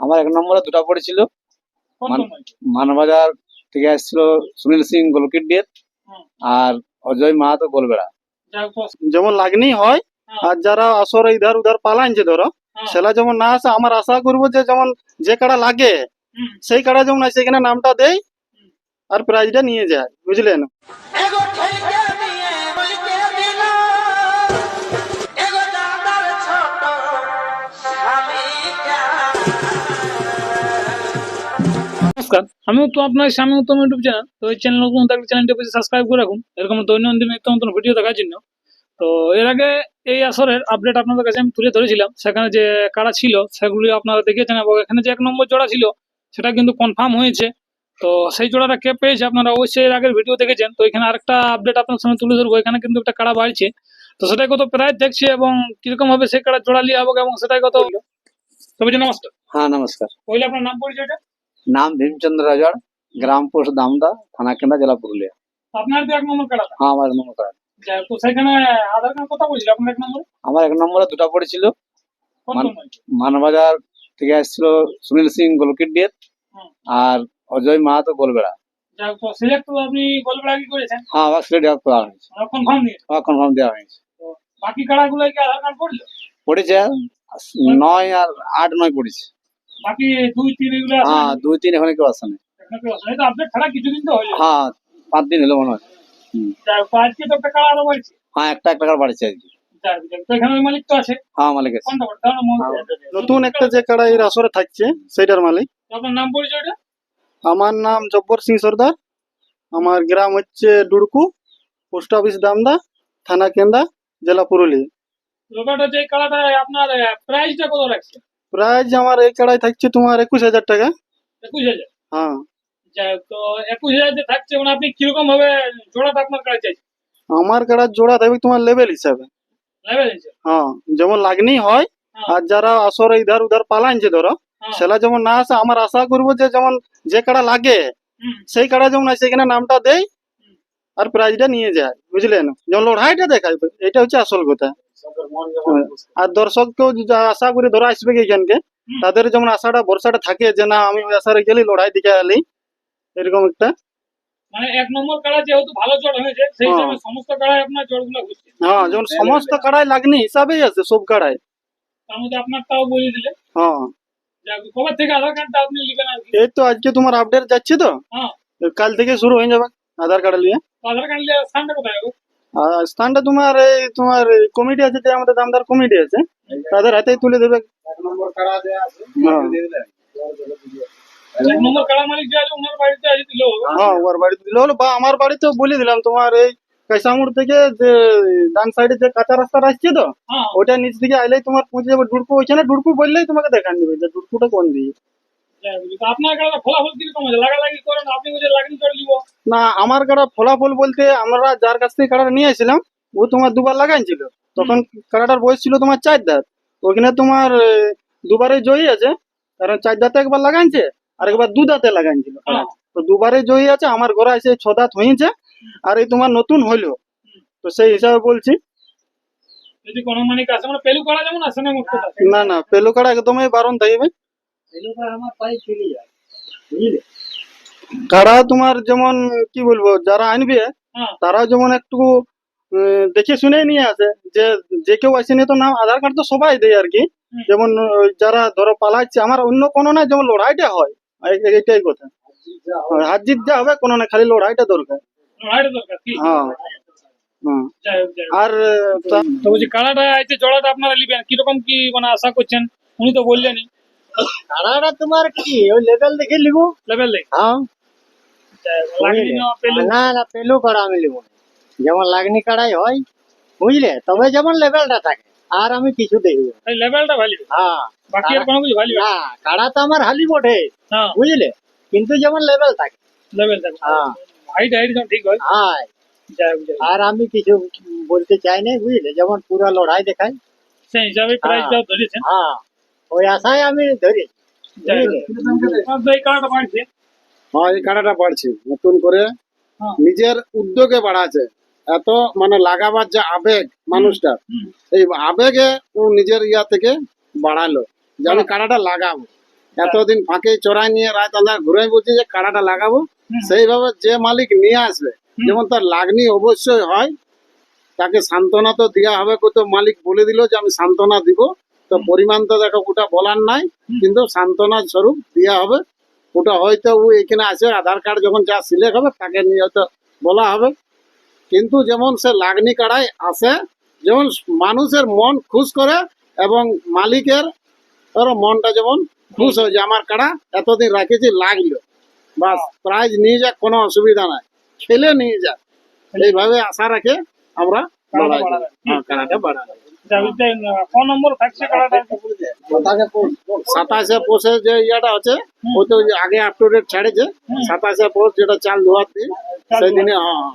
আমার এক নম্বরে দুটো পড়েছিল। মান- মানবাজার থেকে আসছিল সুনীল সিং গোলকিট দিয়ে আর অজয় মাহাতো গোলবেড়া। যেমন লাগনি হয় হ্যাঁ, আর যারা আসরে ইধার উধার পালাইছে ধরো হ্যাঁ, সেটা যেমন না আসে আমার আশা করব যে যেমন যে কাড়া লাগে সেই কাড়া যেমন আসে এখানে নামটা দেয় আর প্রাইজটা নিয়ে যায় বুঝলেন? নমস্কার। আমি তো আপনার স্বামী উত্তম ইউটিউব চ্যানেল তো এই চ্যানেল নতুন থাকলে চ্যানেলটি বেশি সাবস্ক্রাইব করে রাখুন। এরকম দৈনন্দিন নিত্য নতুন ভিডিও দেখার জন্য। তো এর আগে এই আসরের আপডেট আপনাদের কাছে আমি তুলে ধরেছিলাম। সেখানে যে কারা ছিল সেগুলি আপনারা দেখেছেন এবং এখানে যে এক নম্বর জোড়া ছিল সেটা কিন্তু কনফার্ম হয়েছে। তো সেই জোড়াটা কে পেয়েছে আপনারা অবশ্যই এর আগের ভিডিও দেখেছেন। তো এখানে আরেকটা আপডেট আপনার সামনে তুলে ধরবো। এখানে কিন্তু একটা কারা বাড়ছে। তো সেটাই কত প্রায় দেখছি এবং কীরকম ভাবে সেই কারা জোড়া লিয়ে হবে এবং সেটাই কত হলো তবে নমস্কার। হ্যাঁ নমস্কার। পहिले আপনার নাম পরিচয়টা? নাম ভীমচন্দ্র রাজার গ্রাম পোস্ট দামদা থানা কেন্দ্রা জেলা পুরুলিয়া আপনার তো এক নম্বর হ্যাঁ আমার এক নম্বর কার্ড সেখানে আধার কার্ড কথা বলছিল? আপনার এক নম্বরে? আমার এক নম্বরে দুটো পড়েছিল। মান-? মানবাজার থেকে আসছিল সুনীল সিং হুম। আর অজয় মাহাতো গোলবেড়া। সিলেক্ট আপনি গোলবেড়া কি করেছেন? হ্যাঁ আমার সিলেক্ট করা হয়েছে। কনফার্ম দিয়ে কনফার্ম দেওয়া হয়েছে। বাকি কাড়াগুলো কি আধার কার্ড পড়ল? পড়েছে নয় আর আট নয় পড়েছে। বাকি দুই তিন এগুলো হ্যাঁ দুই তিন এখানে কেউ না হ্যাঁ পাঁচ দিন হলো মনে হয়। আজকে তো একটা কাড়া আরও বাড়ছে। হ্যাঁ একটা একটা বাড়ছে আজকে। মালিক তো আছে। হ্যাঁ মালিক নতুন একটা যে কাড়া এর আসরে থাকছে সেটার মালিক। আপনার নাম পরিচয়টা? আমার নাম জব্বর সিং সর্দার। আমার গ্রাম হচ্ছে ডুড়কু পোস্ট অফিস দামদা থানা কেন্দা জেলা পুরুলিয়া। লোকাটা যে কাড়াটা আপনার প্রাইসটা কত রাখছে? প্রাইজ আমার এই কাড়াই থাকছে তোমার একুশ হাজার টাকা। একুশ হাজার? হ্যাঁ। তো একুশ হাজার থাকছে মানে আপনি কীরকম ভাবে জোড়াটা আপনার কাছে চাইছে আমার কাড়ার জোড়া থাকবে তোমার লেভেল হিসাবে। হ্যাঁ যেমন লাগনি হয় হ্যাঁ। আর যারা আসরে ইধার উধার পালাইছে ধরো হ্যাঁ, সেটা যেমন না আসে আমার আশা করব যে যেমন যে কাড়া লাগে সেই কাড়া যেমন আসে এখানে নামটা দেয় আর প্রাইজটা নিয়ে যায় বুঝলেন? যেমন লড়াইটা দেখায় এটা হচ্ছে আসল কথা। আর দর্শককেও যা আশা করে ধরো আসবে এখানকে তাদের যেমন আশাটা ভরসাটা থাকে যে না আমি ওই আশারে গেলি লড়াই দিকে আলি এরকম একটা। মানে এক নম্বর কাড়া যেহেতু ভালো জোর হয়েছে সেই হ্যাঁ। হিসাবে সমস্ত কাড়ায় আপনার জোরগুলো ঘুরছে হ্যাঁ যেমন সমস্ত কাড়াই লাগনি হিসাবেই আছে সব কাড়াই তার মধ্যে আপনারটাও বলে দিলে হ্যাঁ। কবে থেকে আধার কার্ডটা আপনি নেবেন আর এই তো আজকে তোমার আপডেট যাচ্ছে তো? হ্যাঁ। কাল থেকে শুরু হয়ে যাবে আধার কার্ড নিয়ে। আধার কার্ড নিয়ে স্থানটা কোথায় হবে? আর স্থানটা তোমার এই তোমার কমিটি আছে যে আমাদের দামদার কমিটি আছে তাদের হাতেই তুলে দেবে। হ্যাঁ। এক নম্বর কাড়া মালিক যে আছে ওনার বাড়িতে হ্যাঁ ওর বাড়িতে দিলে হলো। বা আমার বাড়িতেও বলে দিলাম তোমার এই কাইসামুড় থেকে যে ডান সাইডে যে কাঁচা রাস্তা আসছে তো হ্যাঁ। ওটা নিচ দিকে আইলেই তোমার পৌঁছে যাবে। ডুডকু ওইখানে ডুডকু বললেই তোমাকে দেখান দিবে যে ডুডকুটা কোন দিকে। না আমার কাড়া ফলাফল বলতে আমরা যার কাছ থেকে কাড়াটা নিয়ে এসেছিলাম ও তোমার দুবার লাগাইছিল। তখন কাড়াটার বয়স ছিল তোমার চার দাঁত। ওখানে তোমার দুবারে জয়ী আছে কারণ চার দাঁতে একবার লাগাইছে আর একবার দু দাঁতে লাগাইছিল হ্যাঁ। তো দুবারে জয়ী আছে আমার ঘরে এসে ছ দাঁত হয়েছে আর এই তোমার নতুন হইল। তো সেই হিসাবে বলছি। মানে না না পেল কাড়া একদমই বারণ থাকবে কাড়া তোমার যেমন কি বলব যারা আনবে হ্যাঁ। তারা যেমন একটু দেখে শুনে নিয়ে আসে যে যে কেউ আসেনি তো নাম আধার কার্ড তো সবাই দেয় আর কি। যেমন যারা ধরো পালাচ্ছে আমার অন্য কোনো না যেমন লড়াইটা হয় এইটাই কথা। হাত জিত যা হবে কোনো না খালি লড়াইটা দরকার। হ্যাঁ। হ্যাঁ। আর তো বলছি কাড়াটা আছে জোড়াটা আপনারা নিবেন কীরকম কি মানে আশা করছেন? উনি তো বললেনই। কাড়াটা তোমার কি? ওই লেভেল দেখে লিব। লেভেল দেখ। হ্যাঁ। না না না পেলু কাড়া আমি লিব যেমন লাগনি কাড়াই হয় বুঝলে? তবে যেমন লেভেলটা থাকে আর আমি কিছু দেখব লেভেলটা ভালো হ্যাঁ বাকি আর কোনো কিছু ভালো না কাড়া তো আমার হালি বটে হ্যাঁ। বুঝলে? কিন্তু যেমন লেভেল থাকে। লেভেল দেখ হ্যাঁ। হাইট হাইট ঠিক হয়। হ্যাঁ। আর আমি কিছু বলতে চাই না বুঝলে? যেমন পুরো লড়াই দেখাই। সেই হিসাবে প্রাইসটাও ধরেছেন। হ্যাঁ। ওই আশায় আমি ধরি। হ্যাঁ এই কাড়াটা বাড়ছে। নতুন করে হ্যাঁ। নিজের উদ্যোগে বাড়াচ্ছে। এত মানে লাগাবার যে আবেগ মানুষটা এই আবেগে ও নিজের ইয়া থেকে বাড়ালো যে আমি কাড়াটা লাগাবো। এতদিন ফাঁকে চড়াই নিয়ে রাত আন্ধার ঘুরে বলছি যে কাড়াটা লাগাবো। সেইভাবে যে মালিক নিয়ে আসবে যেমন তার লাগনি অবশ্যই হয় তাকে সান্ত্বনা তো দেওয়া হবে কত মালিক বলে দিল যে আমি সান্ত্বনা দিব। তো পরিমাণ তো দেখো, ওটা বলার নাই, কিন্তু সান্ত্বনা স্বরূপ দেওয়া হবে। ওটা হয়তো ও এখানে আসে আধার কার্ড যখন যা সিলেক্ট হবে, তাকে নিয়ে হয়তো বলা হবে। কিন্তু যেমন সে লাগনি কাড়াই আসে যেমন মানুষের মন খুশ করে এবং মালিকের ধরো মনটা যেমন খুশ হয়ে যায়, আমার কাড়া, এতদিন রাখেছি, লাগল। বা প্রাইজ নিয়ে যাক, কোনো অসুবিধা নাই। খেলে নিয়ে যাক। এইভাবে আশা রাখে আমরা কাড়াটা বাড়াই বাড়াবে। সাতাশে পোষে যে ইয়াটা আছে। ও তো আগে আপ টু ডেট ছাড়েছে সাতাশে পোষ যেটা চাল ধোয়ার দিন চাল হ্যাঁ।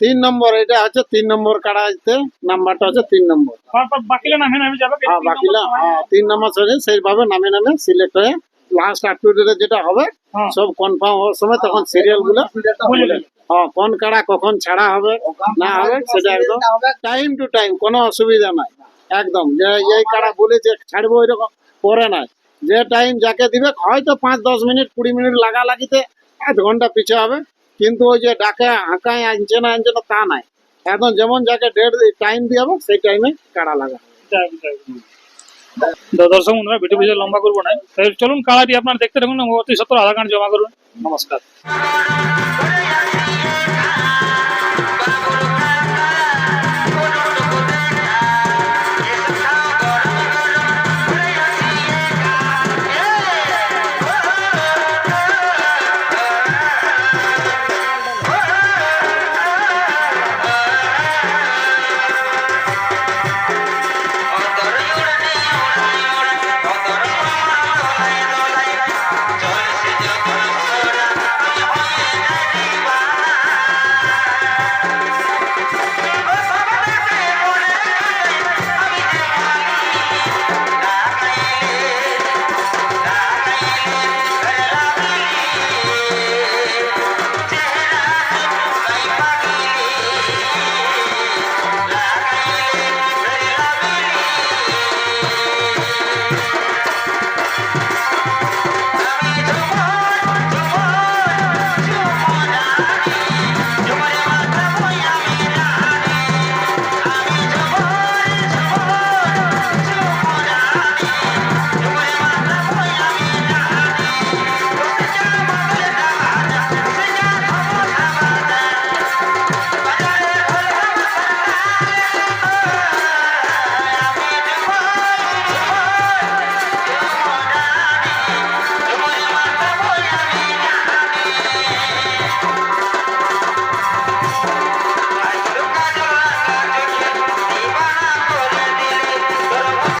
তিন নম্বর এটা হচ্ছে তিন নম্বর কাড়াতে নাম্বারটা হচ্ছে তিন নম্বর। বাকিলে নামে নামে যাবে হ্যাঁ বাকিলা হ্যাঁ তিন নম্বর সরে সেইভাবে নামে নামে সিলেক্ট হয়ে লাস্ট আপ টু ডেটে যেটা হবে হ্যাঁ। সব কনফার্ম হওয়ার সময় তখন সিরিয়ালগুলো হ্যাঁ কোন কাড়া কখন ছাড়া হবে না হবে সেটা একদম টাইম টু টাইম কোনো অসুবিধা নাই। একদম। যে এই কাড়া বলেছে, ছাড়বো এরকম পরে নাই যে টাইম যাকে দিবে, হয়তো পাঁচ, দশ মিনিট, কুড়ি মিনিট লাগা লাগিতে আধ ঘণ্টা পিছু হবে। কিন্তু ওই যে ডাকে, হাঁকায়, আনছে না আনছে না, তা নাই। একদম যেমন যাকে ডেট টাইম দিয়ে হবে, সেই টাইমে কাড়া লাগা দর্শক বন্ধুরা ভিডিও বেশি লম্বা করব না। চলুন কাড়াটি আপনার দেখতে থাকুন, অতি সত্তর আধার কার্ড জমা করুন। নমস্কার।